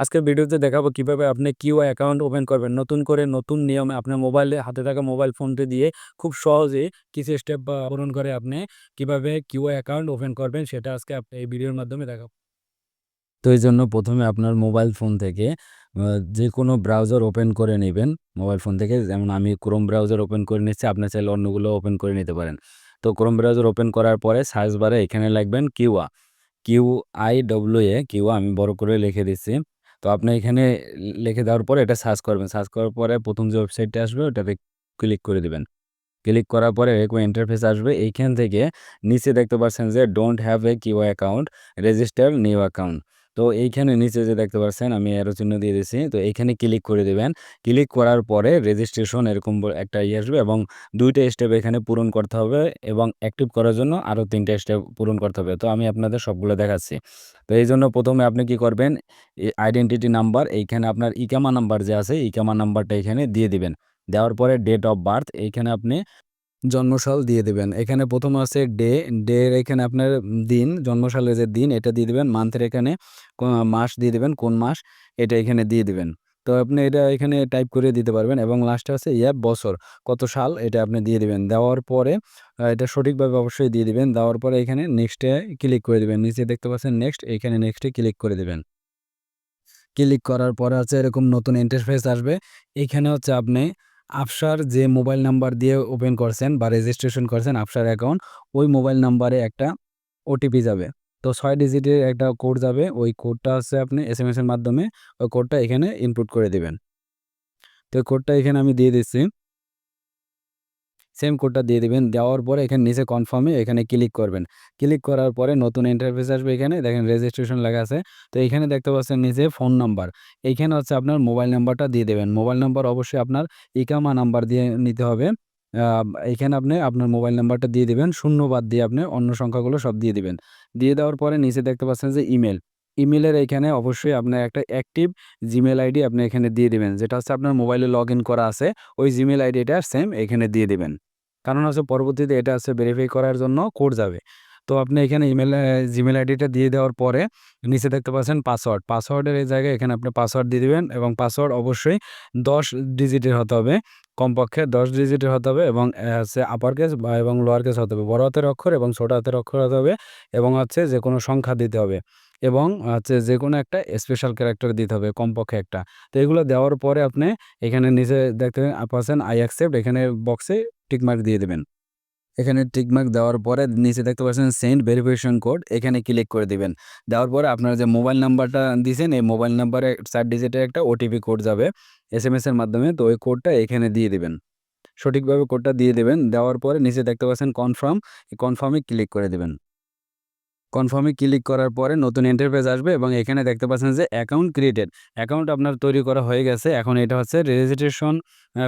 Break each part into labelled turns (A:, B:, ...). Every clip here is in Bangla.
A: আজকের ভিডিওতে দেখাবো কীভাবে আপনি কিউআই অ্যাকাউন্ট ওপেন করবেন। নতুন করে নতুন নিয়মে আপনার মোবাইলে হাতে থাকা মোবাইল ফোনটি দিয়ে খুব সহজে কিছু স্টেপ পূরণ করে আপনি কীভাবে কিউআই অ্যাকাউন্ট ওপেন করবেন সেটা আজকে আপ এই ভিডিওর মাধ্যমে দেখাবো। তো এই জন্য প্রথমে আপনার মোবাইল ফোন থেকে যে কোনো ব্রাউজার ওপেন করে নেবেন মোবাইল ফোন থেকে যেমন আমি ক্রোম ব্রাউজার ওপেন করে নিচ্ছি। আপনার চাইলে অন্যগুলো ওপেন করে নিতে পারেন। তো ক্রোম ব্রাউজার ওপেন করার পরে সার্চ বারে এখানে লিখবেন কিউআ, কিউ-আই-ডব্লিউ-এ কিউআ আমি বড় করে লিখে দিচ্ছি। তো আপনি এখানে লিখে দেওয়ার পরে এটা সার্চ করবেন। সার্চ করার পরে প্রথম যে ওয়েবসাইটটা আসবে ওটাতে ক্লিক করে দেবেন ক্লিক করার পরে এরকম ইন্টারফেস আসবে। এইখান থেকে নিচে দেখতে পাচ্ছেন যে don't have a Q account, register new account. তো এইখানে নিচে যে দেখতে পাচ্ছেন আমি অ্যারো চিহ্ন দিয়ে দিছি। তো এইখানে ক্লিক করে দেবেন ক্লিক করার পরে রেজিস্ট্রেশন এরকম একটা ইয়ে আসবে এবং দুইটা স্টেপ এখানে পূরণ করতে হবে এবং অ্যাক্টিভ করার জন্য আরও ৩ টা স্টেপ পূরণ করতে হবে। তো আমি আপনাদের সবগুলো দেখাচ্ছি। তো এই জন্য প্রথমে আপনি কি করবেন আইডেন্টিটি নাম্বার এইখানে আপনার ইকামা নাম্বার যে আছে ইকামা নাম্বারটা এখানে দিয়ে দিবেন। দেওয়ার পরে ডেট অফ বার্থ এইখানে আপনি জন্মসাল দিয়ে দিবেন। এখানে প্রথম আছে ডে, ডে এখানে আপনার দিন, জন্মসালের যে দিন এটা দিয়ে দিবেন। মান্থের এখানে মাস দিয়ে দিবেন, কোন মাস এটা এখানে দিয়ে দিবেন। তো আপনি এটা এখানে টাইপ করে দিতে পারবেন এবং লাস্টে আছে ইয়ার বছর, কত সাল এটা আপনি দিয়ে দিবেন। দেওয়ার পরে এটা সঠিকভাবে অবশ্যই দিয়ে দিবেন। দেওয়ার পরে এখানে নেক্সট ক্লিক করে দিবেন। নিচে দেখতে পাচ্ছেন নেক্সট, এইখানে নেক্সট ক্লিক করে দিবেন। ক্লিক করার পরে হচ্ছে এরকম নতুন ইন্টারফেস আসবে। এইখানে হচ্ছে আপনি আফসার যে মোবাইল নাম্বার দিয়ে ওপেন করছেন বা রেজিস্ট্রেশন করছেন আফসার অ্যাকাউন্ট, ওই মোবাইল নাম্বারে একটা ওটিপি যাবে। তো ছয় ডিজিটের একটা কোড যাবে। ওই কোডটা হচ্ছে আপনি এস এম এসের মাধ্যমে ওই কোডটা এখানে ইনপুট করে দেবেন তো কোডটা এখানে আমি দিয়ে দিচ্ছি। সেম কোডটা দিয়ে দিবেন। দেওয়ার পরে এখানে নিচে কনফার্মে এখানে ক্লিক করবেন। ক্লিক করার পরে নতুন ইন্টারফেস আসবে এখানে দেখেন রেজিস্ট্রেশন লেখা আছে। তো এখানে দেখতে পাচ্ছেন নিচে ফোন নাম্বার। এইখানে হচ্ছে আপনার মোবাইল নাম্বারটা দিয়ে দেবেন মোবাইল নাম্বার অবশ্যই আপনার ইকামা নাম্বার দিয়ে নিতে হবে। আ এইখানে আপনি আপনার মোবাইল নাম্বারটা দিয়ে দিবেন। শূন্য বাদ দিয়ে আপনি অন্য সংখ্যাগুলো সব দিয়ে দিবেন। দিয়ে দেওয়ার পরে নিচে দেখতে পাচ্ছেন যে ইমেল ইমেলের এইখানে অবশ্যই আপনার একটা অ্যাক্টিভ জিমেল আইডি আপনি এখানে দিয়ে দিবেন। যেটা হচ্ছে আপনার মোবাইলে লগইন করা আছে। ওই জিমেল আইডিটা সেম এখানে দিয়ে দিবেন। কারণ হচ্ছে পরবর্তীতে এটা হচ্ছে ভেরিফাই করার জন্য কোড যাবে। তো আপনি এখানে ইমেল জিমেল আইডিটা দিয়ে দেওয়ার পরে নিচে দেখতে পাচ্ছেন পাসওয়ার্ড। পাসওয়ার্ডের এই জায়গায় এখানে আপনি পাসওয়ার্ড দিয়ে দিবেন এবং পাসওয়ার্ড অবশ্যই ১০ ডিজিটের হতে হবে। কমপক্ষে ১০ ডিজিটের হতে হবে এবং হচ্ছে আপার কেস বা এবং লোয়ার কেস হতে হবে। বড় হাতের অক্ষর এবং ছোট হাতের অক্ষর হতে হবে এবং হচ্ছে যে কোনো সংখ্যা দিতে হবে এবং হচ্ছে যে কোনো একটা স্পেশাল ক্যারেক্টার দিতে হবে কমপক্ষে একটা। তো এগুলো দেওয়ার পরে আপনি এখানে নিচে দেখতে পাচ্ছেন আই অ্যাকসেপ্ট এখানে বক্সে টিকমার্ক দিয়ে দেবেন এখানে টিকমার্ক দেওয়ার পরে নিচে দেখতে পাচ্ছেন সেন্ড ভেরিফিকেশন কোড এখানে ক্লিক করে দিবেন। দেওয়ার পরে আপনার যে মোবাইল নাম্বারটা দিয়েছেন এই মোবাইল নাম্বারে ৪ ডিজিটের একটা ওটিপি কোড যাবে এসএমএস এর মাধ্যমে। তো ওই কোডটা এখানে দিয়ে দিবেন। সঠিকভাবে কোডটা দিয়ে দেবেন দেওয়ার পরে নিচে দেখতে পাচ্ছেন কনফার্ম, কনফার্ম এ ক্লিক করে দিবেন। কনফার্ম ক্লিক করার পরে নতুন ইন্টারফেস আসবে এবং এখানে দেখতে পাচ্ছেন যে অ্যাকাউন্ট ক্রিয়েটেড। অ্যাকাউন্ট আপনার তৈরি করা হয়ে গেছে। এখন এটা হচ্ছে রেজিস্ট্রেশন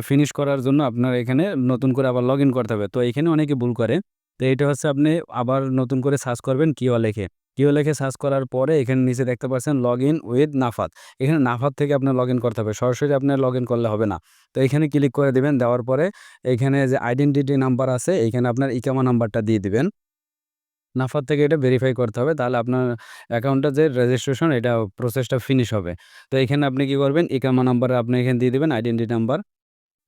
A: ফিনিশ করার জন্য আপনার এখানে নতুন করে আবার লগইন করতে হবে। তো এখানে অনেকে ভুল করে। তো এটা হচ্ছে আপনি আবার নতুন করে সার্চ করবেন কিও লেখে কিও লেখে সার্চ করার পরে এখানে নিচে দেখতে পাচ্ছেন লগ ইন উইথ নাফাত। এখানে নাফাত থেকে আপনার লগইন করতে হবে। সরাসরি আপনার লগইন করলে হবে না। তো এখানে ক্লিক করে দেবেন দেওয়ার পরে এখানে যে আইডেন্টিটি নাম্বার আছে, এখানে আপনার ইকামা নাম্বারটা দিয়ে দিবেন। নাফাত থেকে এটা ভেরিফাই করতে হবে। তাহলে আপনার অ্যাকাউন্টটা যে রেজিস্ট্রেশন এটা প্রসেসটা ফিনিশ হবে। তো এখানে আপনি কি করবেন ইকামা নাম্বার আপনি এখানে দিয়ে দেবেন আইডেন্টি নাম্বার।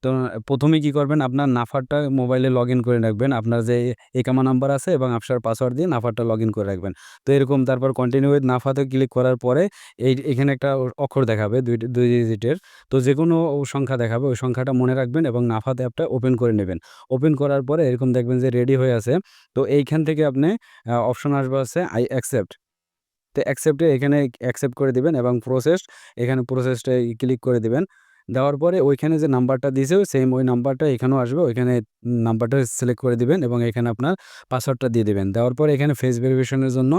A: তো ১ম এ কি করবেন আপনার নাফারটা মোবাইলে লগইন করে রাখবেন। আপনার যে একামা নাম্বার আছে এবং আফসার পাসওয়ার্ড দিয়ে নাফারটা লগইন করে রাখবেন। তো এরকম তারপর কন্টিনিউ উইথ নাফাতে ক্লিক করার পরে এই এখানে একটা অক্ষর দেখাবে ২ ২ ডিজিটের। তো যে কোনো সংখ্যা দেখাবে ওই সংখ্যাটা মনে রাখবেন এবং নাফাত অ্যাপটা ওপেন করে নেবেন। ওপেন করার পরে এরকম দেখবেন যে রেডি হয়ে আছে। তো এইখান থেকে আপনি অপশন আসবে হচ্ছে আই অ্যাকসেপ্ট। তো অ্যাকসেপ্টে এখানে অ্যাকসেপ্ট করে দিবেন এবং প্রসেস এখানে প্রসেসটায় ক্লিক করে দিবেন। দেওয়ার পরে ওইখানে যে নাম্বারটা দিয়েছে সেম ওই নাম্বারটা এখানেও আসবে। ওইখানে নাম্বারটা সিলেক্ট করে দিবেন এবং এখানে আপনার পাসওয়ার্ডটা দিয়ে দেবেন দেওয়ার পরে এখানে ফেস ভেরিফিকেশন এর জন্য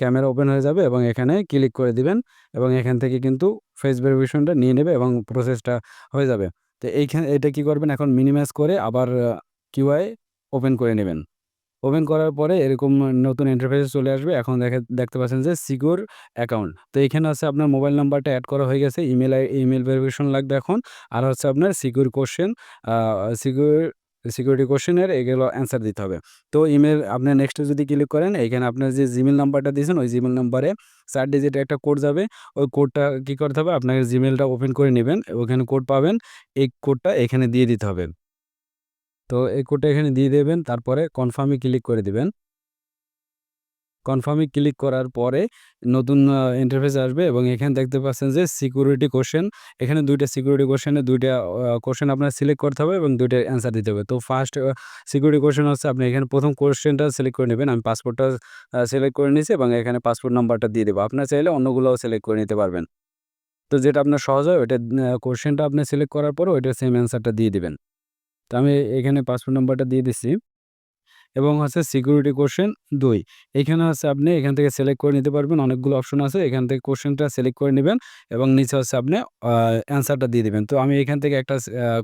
A: ক্যামেরা ওপেন হয়ে যাবে এবং এখানে ক্লিক করে দিবেন এবং এখান থেকে কিন্তু ফেস ভেরিফিকেশনটা নিয়ে নেবে এবং প্রসেসটা হয়ে যাবে। তো এইখানে, এটা কি করবেন এখন মিনিমাইজ করে আবার কিউআই ওপেন করে নিবেন। ওপেন করার পরে এরকম নতুন ইন্টারফেস চলে আসবে। এখন দেখে, দেখতে পাচ্ছেন যে সিকিউর অ্যাকাউন্ট। তো এখানে হচ্ছে আপনার মোবাইল নাম্বারটা অ্যাড করা হয়ে গেছে। ইমেল আই ইমেইল ভেরিফিকেশন লাগবে এখন। আর হচ্ছে আপনার সিকিউর কোশ্চেন সিকিউর সিকিউরিটি কোয়েশ্চেনের এগুলো অ্যান্সার দিতে হবে। তো ইমেল আপনি নেক্সট যদি ক্লিক করেন এইখানে আপনার যে জিমেল নাম্বারটা দিয়েছেন, ওই জিমেল নাম্বারে ৪ ডিজিটের একটা কোড যাবে। ওই কোডটা কী করতে হবে আপনাকে জিমেলটা ওপেন করে নেবেন ওখানে কোড পাবেন। এই কোডটা এখানে দিয়ে দিতে হবে। তো এই কোডটা এখানে দিয়ে দেবেন। তারপরে কনফার্মে ক্লিক করে দিবেন। কনফার্মে ক্লিক করার পরে নতুন ইন্টারফেস আসবে এবং এখানে দেখতে পাচ্ছেন যে সিকিউরিটি কোশ্চেন এখানে দুইটা সিকিউরিটি কোয়েশ্চেন এ ২ টা আপনার সিলেক্ট করতে হবে এবং ২ টার অ্যান্সার দিতে হবে। তো ফার্স্ট সিকিউরিটি কোশ্চেন হচ্ছে আপনি এখানে প্রথম কোশ্চেনটা সিলেক্ট করে নেবেন, আমি পাসপোর্টটা সিলেক্ট করে নিয়েছি এবং এখানে পাসপোর্ট নাম্বারটা দিয়ে দেবো আপনার চাইলে অন্যগুলোও সিলেক্ট করে নিতে পারবেন। তো যেটা আপনার সহজ হয়, ওইটা, আ কোয়েশ্চেনটা আপনি সিলেক্ট করার পরে ওইটা সেম অ্যান্সারটা দিয়ে দিবেন। তো আমি এখানে পাসপোর্ট নাম্বারটা দিয়ে দিচ্ছি। এবং হচ্ছে সিকিউরিটি কোশ্চেন দুই এখানে হচ্ছে আপনি এখান থেকে সিলেক্ট করে নিতে পারবেন। অনেকগুলো অপশন আছে। এখান থেকে কোশ্চেনটা সিলেক্ট করে নেবেন এবং নিচে হচ্ছে আপনি অ্যান্সারটা দিয়ে দিবেন। তো আমি এখান থেকে একটা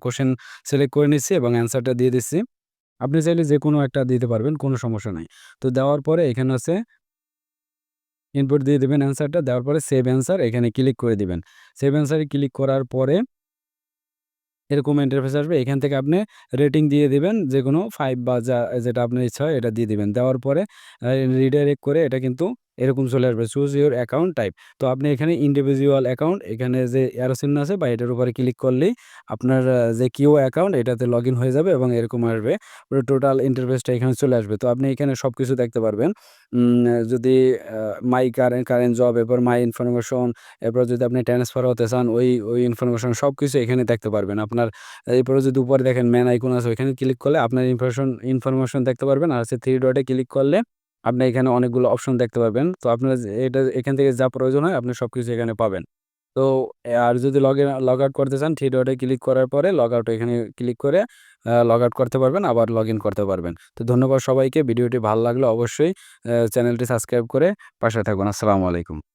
A: কোশ্চেন সিলেক্ট করে নিচ্ছি এবং অ্যান্সারটা দিয়ে দিচ্ছি। আপনি চাইলে যে কোনো একটা দিতে পারবেন, কোনো সমস্যা নাই। তো দেওয়ার পরে এখানে হচ্ছে ইনপুট দিয়ে দিবেন অ্যান্সারটা। দেওয়ার পরে সেভ অ্যান্সার এখানে ক্লিক করে দিবেন। সেভ অ্যান্সারে ক্লিক করার পরে এরকম ইন্টারফেস আসবে। এখান থেকে আপনি রেটিং দিয়ে দিবেন। যেকোনো ৫ বা যা, যেটা আপনার ইচ্ছা হয়, এটা দিয়ে দিবেন। দেওয়ার পরে রিডাইরেক্ট করে এটা কিন্তু এরকম চলে আসবে চুজ ইউর অ্যাকাউন্ট টাইপ। তো আপনি এখানে ইন্ডিভিজুয়াল অ্যাকাউন্ট এখানে যে অ্যারো চিহ্ন আছে বা এটার উপরে ক্লিক করলেই আপনার যে কিউ অ্যাকাউন্ট এটাতে লগইন হয়ে যাবে এবং এরকম আসবে। টোটাল ইন্টারফেসটা এখানে চলে আসবে। তো আপনি এখানে সব কিছু দেখতে পারবেন। যদি মাই কারেন্ট কারেন্ট জব এরপর মাই ইনফরমেশন এরপর যদি আপনি ট্রান্সফার হতে চান ওই, ওই ইনফরমেশন সব কিছু এখানে দেখতে পারবেন। আপনার এরপরে যদি উপরে দেখেন ম্যান আইকন আছে ওইখানে ক্লিক করলে আপনার ইনফরমেশন ইনফরমেশন দেখতে পারবেন। আর হচ্ছে থ্রি ডটে ক্লিক করলে আপনি এখানে অনেকগুলো অপশন দেখতে পাবেন তো আপনার এটা এখান থেকে যা প্রয়োজন হয়, আপনি সব কিছু এখানে পাবেন। তো আর যদি লগ লগ আউট করতে চান থ্রি ডটে ক্লিক করার পরে লগ আউট এখানে ক্লিক করে লগ আউট করতে পারবেন, আবার লগ ইন করতে পারবেন। তো ধন্যবাদ সবাইকে। ভিডিওটি ভালো লাগলে অবশ্যই চ্যানেলটি সাবস্ক্রাইব করে পাশে থাকুন। আসসালামু আলাইকুম।